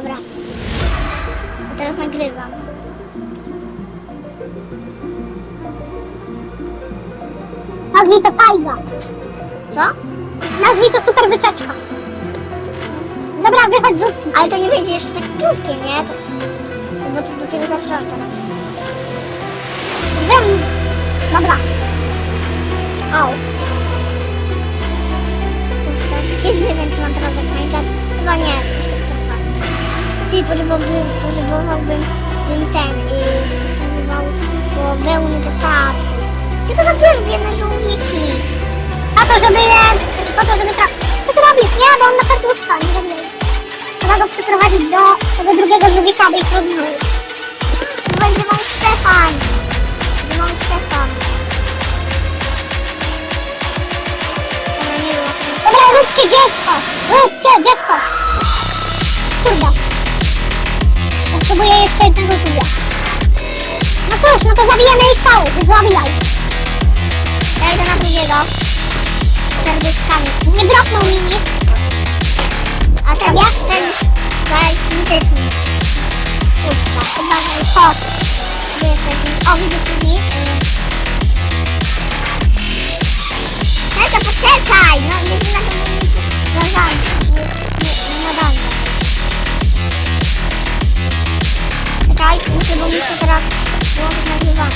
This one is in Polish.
Dobra. A teraz nagrywam. Nazwij to Kaiga. Co? Nazwij to super wyczeczka. Dobra, wychodź z łódki. Ale to nie będzie jeszcze tak krótkie, nie? To, bo to dopiero zaczęłam teraz. Wiem. Dobra. Au. Potrzebowałbym, potrzebowałbym bym ten, jak się nazywał, bo wełny do statku. Tylko zabierz biedne żołniki. Po to, żeby je... Po to, żeby tra... Co ty robisz? Nie, bo on na serduszka, nie wiem. Trzeba go przyprowadzić do tego drugiego żółwika, aby ich. To będzie mam Stefan. Będzie mam Stefan. Dobra, róbcie dziecko! Róbcie dziecko! wrócił No cóż, no to zabijemy ich pałów, zabijaj. Ja idę na drugiego. Serduszkami. Nie dropnął mi nic. A ten, ten, daj, mityczny. Kurwa, chyba, że chodź. Gdzie jesteś? O, widzisz mi? から、